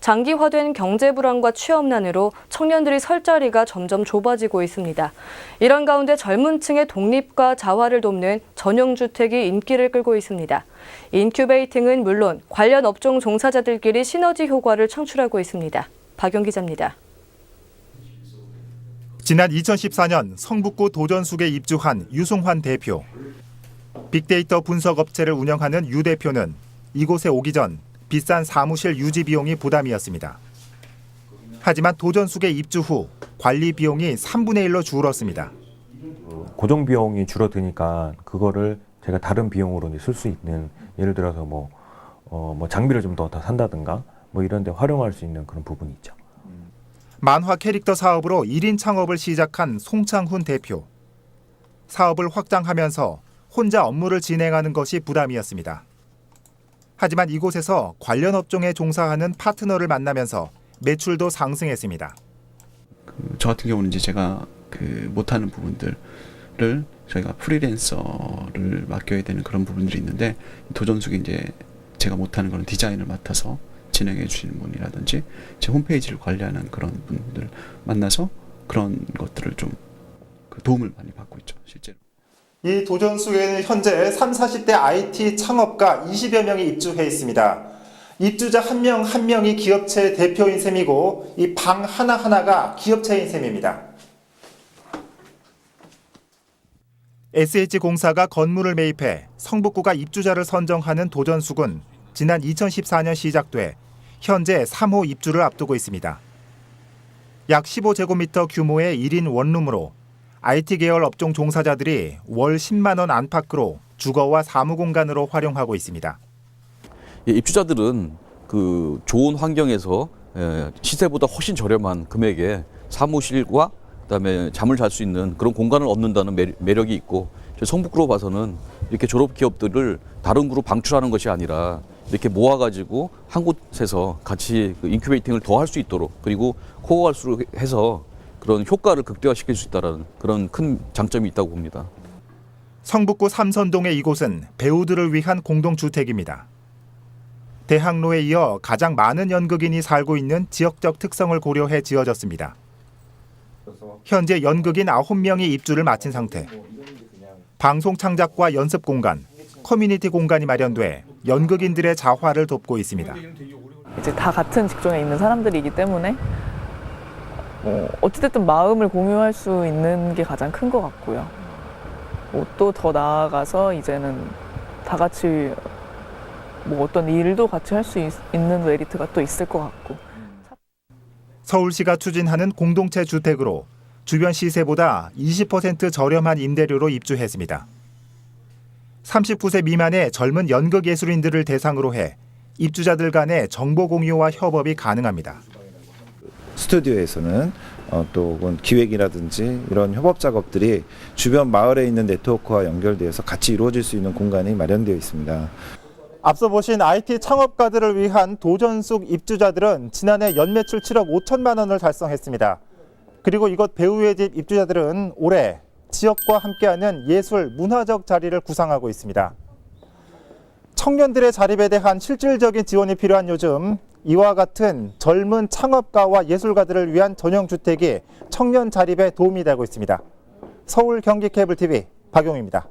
장기화된 경제 불안과 취업난으로 청년들이 설 자리가 점점 좁아지고 있습니다. 이런 가운데 젊은 층의 독립과 자활을 돕는 전용 주택이 인기를 끌고 있습니다. 인큐베이팅은 물론 관련 업종 종사자들끼리 시너지 효과를 창출하고 있습니다. 박영 기자입니다. 지난 2014년 성북구 도전숙에 입주한 유승환 대표. 빅데이터 분석 업체를 운영하는 유 대표는 이곳에 오기 전 비싼 사무실 유지 비용이 부담이었습니다. 하지만 도전숙에 입주 후 관리 비용이 3분의 1로 줄었습니다. 고정 비용이 줄어드니까 그거를 제가 다른 비용으로 쓸 수 있는 예를 들어서 뭐, 어, 뭐 장비를 좀더더 산다든가 뭐 이런 데 활용할 수 있는 그런 부분이 있죠. 만화 캐릭터 사업으로 1인 창업을 시작한 송창훈 대표. 사업을 확장하면서 혼자 업무를 진행하는 것이 부담이었습니다. 하지만 이곳에서 관련 업종에 종사하는 파트너를 만나면서 매출도 상승했습니다. 저 같은 경우는 이제 제가 그 못하는 부분들을 저희가 프리랜서를 맡겨야 되는 그런 부분들이 있는데 도전숙이 이제 제가 못하는 그런 디자인을 맡아서 진행해 주시는 분이라든지 제 홈페이지를 관리하는 그런 분들 만나서 그런 것들을 좀그 도움을 많이 받고 있죠 실제로. 이 도전숙에는 현재 3, 40대 IT 창업가 20여 명이 입주해 있습니다. 입주자 한 명 한 명이 기업체 대표인 셈이고 이 방 하나하나가 기업체인 셈입니다. SH공사가 건물을 매입해 성북구가 입주자를 선정하는 도전숙은 지난 2014년 시작돼 현재 3호 입주를 앞두고 있습니다. 약 15제곱미터 규모의 1인 원룸으로 IT 계열 업종 종사자들이 월 10만 원 안팎으로 주거와 사무 공간으로 활용하고 있습니다. 예, 입주자들은 그 좋은 환경에서 예, 시세보다 훨씬 저렴한 금액에 사무실과 그다음에 잠을 잘 수 있는 그런 공간을 얻는다는 매- 매력이 있고 성북구로 봐서는 이렇게 졸업 기업들을 다른 구로 방출하는 것이 아니라 이렇게 모아가지고 한 곳에서 같이 그 인큐베이팅을 더 할 수 있도록 그리고 코어할수록 해서 그런 효과를 극대화시킬 수 있다는 그런 큰 장점이 있다고 봅니다. 성북구 삼선동의 이곳은 배우들을 위한 공동주택입니다. 대학로에 이어 가장 많은 연극인이 살고 있는 지역적 특성을 고려해 지어졌습니다. 현재 연극인 9명이 입주를 마친 상태. 방송 창작과 연습 공간, 커뮤니티 공간이 마련돼 연극인들의 자활을 돕고 있습니다. 이제 다 같은 직종에 있는 사람들이기 때문에 뭐 어찌됐든 마음을 공유할 수 있는 게 가장 큰 것 같고요. 뭐 또 더 나아가서 이제는 다 같이 뭐 어떤 일도 같이 할 수 있는 메리트가 또 있을 것 같고. 서울시가 추진하는 공동체 주택으로 주변 시세보다 20% 저렴한 임대료로 입주했습니다. 39세 미만의 젊은 연극 예술인들을 대상으로 해 입주자들 간의 정보 공유와 협업이 가능합니다. 스튜디오에서는 어, 또 기획이라든지 이런 협업 작업들이 주변 마을에 있는 네트워크와 연결되어서 같이 이루어질 수 있는 공간이 마련되어 있습니다. 앞서 보신 IT 창업가들을 위한 도전숙 입주자들은 지난해 연매출 7억 5천만 원을 달성했습니다. 그리고 이곳 배우의 집 입주자들은 올해 지역과 함께하는 예술 문화적 자리를 구상하고 있습니다. 청년들의 자립에 대한 실질적인 지원이 필요한 요즘 이와 같은 젊은 창업가와 예술가들을 위한 전용 주택이 청년 자립에 도움이 되고 있습니다. 서울 경기 케이블 TV 박용입니다.